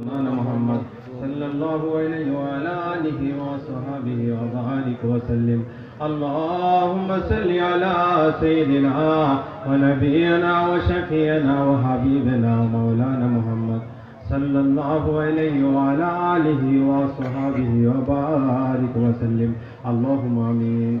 محمد صلى الله عليه وعلى آله وصحبه وبارك وسلم. اللهم صل على سيدنا ونبينا وشفينا وحبيبنا مولانا محمد صلى الله عليه وعلى آله وصحبه وبارك وسلم. اللهم آمين.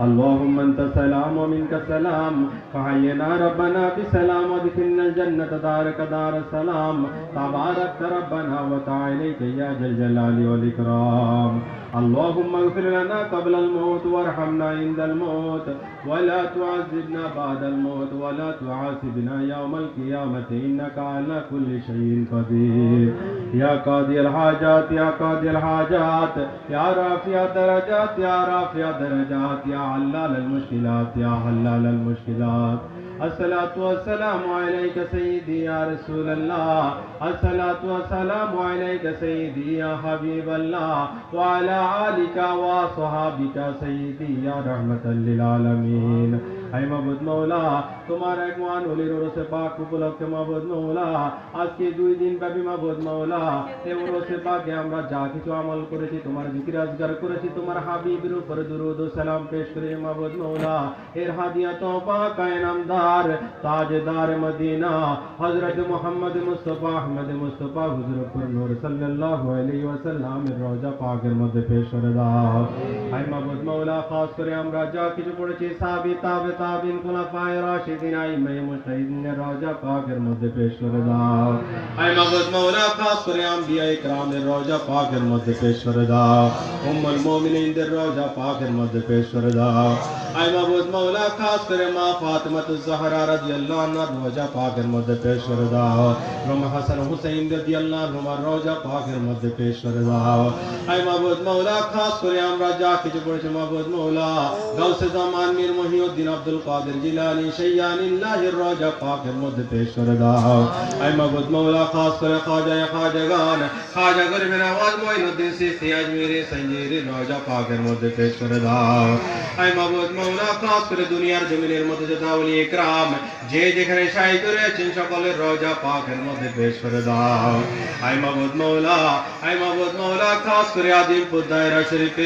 اللهم انت السلام ومنك السلام فحينا ربنا بسلام وادخلنا الجنة دارك دار السلام تبارك ربنا وتعاليك يا ذا الجلال والإكرام. اللهم اغفر لنا قبل الموت وارحمنا عند الموت. ولا تعذبنا بعد الموت ولا تعذبنا يوم القيامة. إنك على كل شيء قدير. يا قاضي الحاجات يا قاضي الحاجات. يا رافع درجات يا رافع درجات. يا علال المشكلات يا حلال المشكلات. الصلاة والسلام عليك سيدي يا رسول الله. الصلاة والسلام عليك سيدي يا حبيب الله. وعلى آلك وصحابك سيدي يا رحمة للعالمين. High মাহবুদ মৌলা তোমার এক মান হলির ওরসে পাক উপলক্ষে মাহবুদ মৌলা আজকে দুই দিন ব্যাপী মাহবুদ মৌলা এ ওরসে পাকে, আমরা যা কিছু আমল করেছি, তোমার জিকির করেছি, তোমার হাবিবের উপর দুরুদ ও সালাম পেশ করে মাহবুদ মৌলা এর হাদিয়া তোবা কায়নামদার, তাজদার মদিনা। হযরত মুহাম্মদ মুস্তাফা, আহমদ মুস্তাফা হুজুর উপর নূর সাল্লাল্লাহু আলাইহি ওয়াসাল্লাম এর রওজা পাকের মধ্যে পেশ করে দাও। হাই মাহবুদ মৌলা খাস করে আমরা যা কিছু পড়েছি সাহাবী তাবে তাবিন খোলাফায়ে রাশিদিন আইমে মুজতাহিদিনের রওজা পাকের মধ্যে পেশ করে দাও হাই মাহবুদ মৌলা খাস করে আম্বিয়া ইকরামের রওজা পাকের মধ্যে পেশ করে দাও উম্মুল মুমিনিনদের রওজা পাকের মধ্যে পেশ করে দাও হাই মাহবুদ মৌলা খাস করে মা ফাতিমাতুজ জাহরা রাদিয়াল্লাহু আনহার রওজা পাকের মধ্যে পেশ করে দাও রমা হাসান হুসাইন রাদিয়াল্লাহু আনহুমার রওজা পাকের মধ্যে পেশ করে দাও হাই মাহবুদ মৌলা খাস করে আমরা যা কিছু পড়েছি মাহবুদ মৌলা গাউসে জামান মীর মহিউদ্দিন আব্দুল القادر جیلانی، شیان اللہ الراجہ قاکر مد پیش کردہ. اے مبود مولا خاص کر خاجہ یا خواجگان. خواجہ گر میرا آواز موین الدین سیستی میرے سنجیر راجہ قاکر مد پیش کردہ. اے مبود مولا خاص کر دنیا زمین جدا ولی اکرام. جے دیکھنے شاہی کر چن شکل راجہ قاکر مد پیش کردہ. اے مبود مولا اے مبود مولا خاص کر عظیم پر دائرہ شریف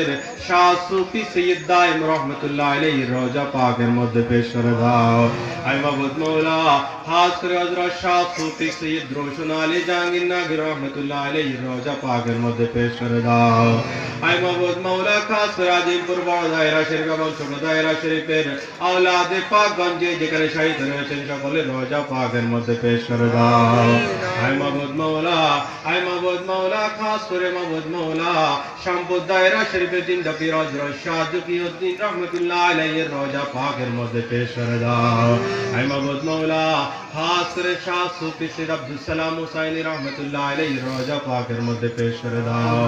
شاہ صوفی سید دائم رحمت اللہ علیہ روجہ پاکر مد মধ্যে পেশ করে দাও। হাই মাহবুদ মৌলা খাস করে হযরত শাহ সুফি সৈয়দ রোশন আলী জাহাঙ্গীর নাগি রহমতুল্লাহ আলাইহি রওজা পাকের মধ্যে পেশ করে দাও। হাই মাহবুদ মৌলা, খাস করে আদিমপুর বড় দায়রা শরীফ এবং ছোট দায়রা শরীফের আওলাদে পাকগঞ্জে যেখানে শহীদ রয়েছেন সকলের রওজা পাকের মধ্যে পেশ করে দাও। হাই মাহবুদ মৌলা হাই মাহবুদ মৌলা, খাস করে মাহবুদ মৌলা সম্পদ দায়রা শরীফের দিন দফির হযরত শাহ জকিউদ্দিন রহমতুল্লাহ আলাইহি রওজা পাকের মধ্যে পেশ করে দাও। হাই মাহবুদ মৌলা খাস করে শাহ সুফি সৈয়দ আব্দুল সালাম হুসাইনি রহমতুল্লাহ আলাইহি রওজা পাকের মধ্যে পেশ করে দাও।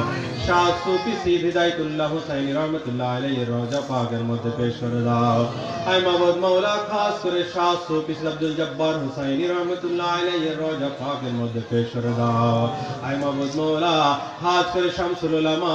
শাহ সুফি সৈয়দ হিদায়াতুল্লাহ হুসাইনি রহমতুল্লাহ আলাইহি রওজা পাকের মধ্যে পেশ করে দাও। হাই মাহবুদ মৌলা খাস করে শাহ সুফি সৈয়দ আব্দুল জব্বার হুসাইনি রহমতুল্লাহ আলাইহি রওজা পাকের মধ্যে পেশ করে দাও। হাই মাহবুদ মৌলা খাস করে শামসুল উলামা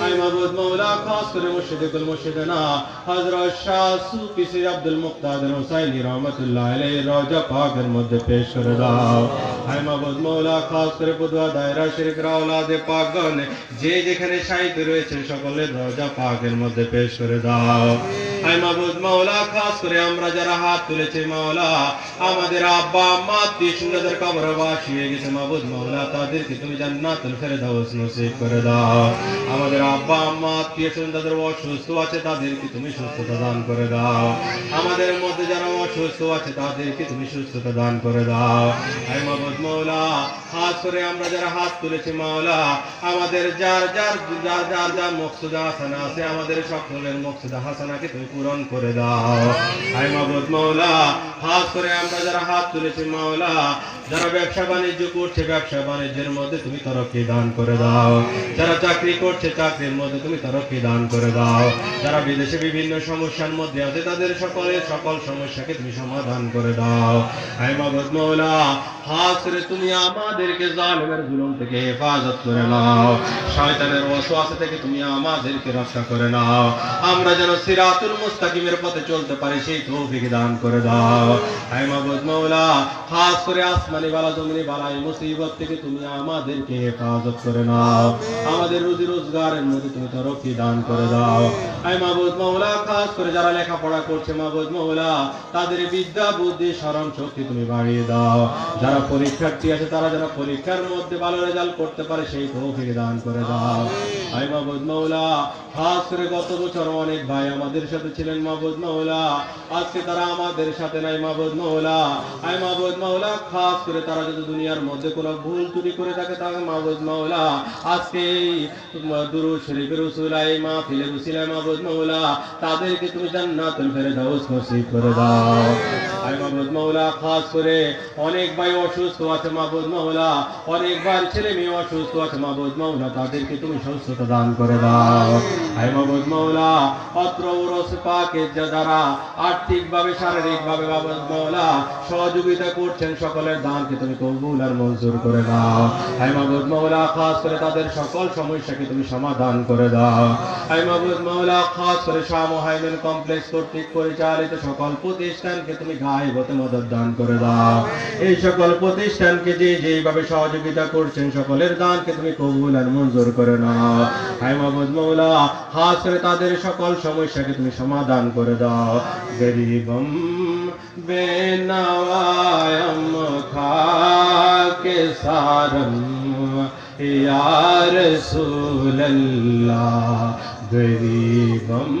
আই মাবুদ খাস করে মুর্শিদুল মুর্শিদানা হযরত শাহ সুফি আব্দুল মুক্তাদির হুসাইনি আলাইহি পাকের মধ্যে পেশ করে দাও মাওলা খাস করে পদুয়া দায়রা পাকগণ যে যেখানে সাহিত্য রয়েছে সকলে রাজা পাকের মধ্যে পেশ করে দাও আই মাবুদ মাওলা, খাস করে আমরা যারা হাত তুলেছি মাওলা, আমাদের আব্বা, আম্মা, আত্মীয় কবরে বাস হয়ে গেছে মাবুদ মাওলা, তাদেরকে তুমি জান্নাতুল ফেরদাউস নসিব করে দাও। আমাদের আব্বা, আম্মা, আত্মীয় স্বজন অসুস্থ আছে, তাদেরকে তুমি সুস্থতা দান করে দাও। আমাদের মধ্যে যারা অসুস্থ আছে, তাদেরকে তুমি সুস্থতা দান করে দাও। আই মাবুদ মাওলা, খাস করে আমরা যারা হাত তুলেছি মাওলা, আমাদের যার যার যার যার যার মকসুদা হাসানা আছে, আমাদের সকলের মকসুদা হাসানাকে তুমি পূরণ করে দাও। আই মাবুদ মাওলা খাস করে আমরা যারা হাত তুলেছি মাওলা, যারা ব্যবসা বাণিজ্য করছে, ব্যবসা বাণিজ্যের মধ্যে তুমি তরক্কি দান করে দাও। যারা চাকরি করছে, চাকরির মধ্যে তুমি তরক্কি দান করে দাও। যারা বিদেশে বিভিন্ন সমস্যার মধ্যে আছে, তাদের সকলের সকল সমস্যাকে তুমি সমাধান করে দাও। হাই মাবুদ মৌলা খাস করে তুমি আমাদেরকে জালেমের জুলুম থেকে হেফাজত করে নাও। শয়তানের ওয়াসওয়াসা থেকে তুমি আমাদেরকে রক্ষা করে নাও। আমরা যেন সিরাতুল মুস্তাকিমের পথে চলতে পারি, সেই তৌফিক দান করে দাও। হাই মাবুদ মৌলা খাস করে আসমানি বালা, জমিনি বালা, এই মুসিবত থেকে তুমি আমাদেরকে হেফাজত করে নাও। আমাদের রুজি রোজগারের মধ্যে তুমি তরফি দান করে দাও। হাই মাবুদ মৌলা খাস করে যারা লেখাপড়া করছে মাবুদ মৌলা তাদের বিদ্যা, বুদ্ধি, স্মরণ শক্তি তুমি বাড়িয়ে দাও। যারা পরীক্ষার্থী আছে, তারা যারা পরীক্ষার মধ্যে ভালো রেজাল্ট করতে পারে, সেই তৌফিক দান করে দাও। হাই মাবুদ মৌলা খাস করে গত বছর অনেক ভাই আমাদের সাথে ছিলেন মাবুদ মৌলা আজকে তারা আমাদের সাথে নাই মাবুদ মৌলা আই মাবুদ মৌলা খাস করে তারা যদি দুনিয়ার মধ্যে কোনো ভুল ত্রুটি করে থাকে তাকে মাবুদ মৌলা আজকে দুরু শরীফের উসুলাই মাহফিলে উসিলাই মাবুদ মৌলা তাদেরকে তুমি জান্নাতুল ফেরদাউস নসিব করে দাও। আই মাবুদ মৌলা খাস করে অনেক ভাই অসুস্থ আছে মাবুদ মৌলা অনেক ভাই ছেলে মেয়ে অসুস্থ আছে মাবুদ মৌলা তাদেরকে তুমি সুস্থতা দান করে দাও। আই মাবুদ মৌলা অত্র ওরস পাকে যারা সহযোগিতা করছেন সকলের দানকে তুমি কবুল আর মঞ্জুর করে দাও। মাবুদ মৌলা, খাস করে তাদের সকল সমস্যাকে তুমি সমাধান করে দাও। মাবুদ মৌলা, খাস করে কমপ্লেক্স কর্তৃক পরিচালিত সকল প্রতিষ্ঠানকে তুমি গায়ে হতে মদত দান করে দাও। এই সকল প্রতিষ্ঠানকে যে যেভাবে সহযোগিতা করছেন সকলের দানকে তুমি কবুল আর মঞ্জুর করে নাও। হাই মাহমুদ মৌলা, খাস করে তাদের সকল সমস্যাকে তুমি সমাধান করে দাও গরিবম বেনওয়ায়ম খাকে সারম ইয়া রাসূলুল্লাহ গরিবম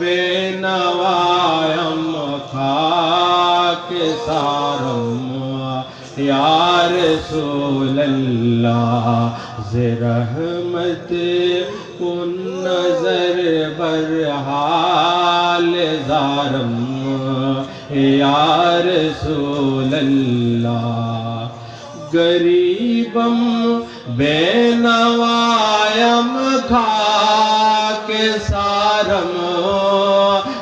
বেনওয়ায়ম খাকে সারম کن نظر بر حال زارم یا رسول اللہ گریبم بے نوائم کھا کے سارم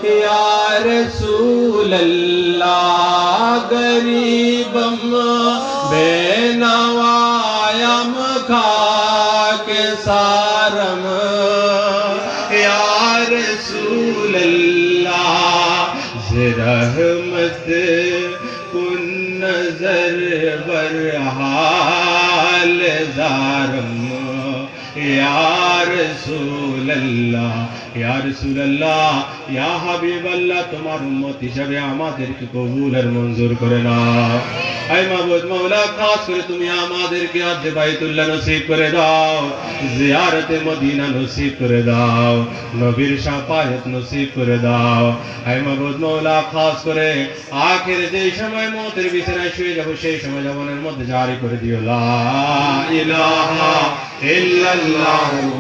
یا رسول اللہ گریبم بے نوائم کھا سارم۔ Yeah. আখের যে সময় মতের বিছানায় শুয়ে যাব, সেই সময় জবানের মধ্যে জারি করে দিও। লা ইলাহা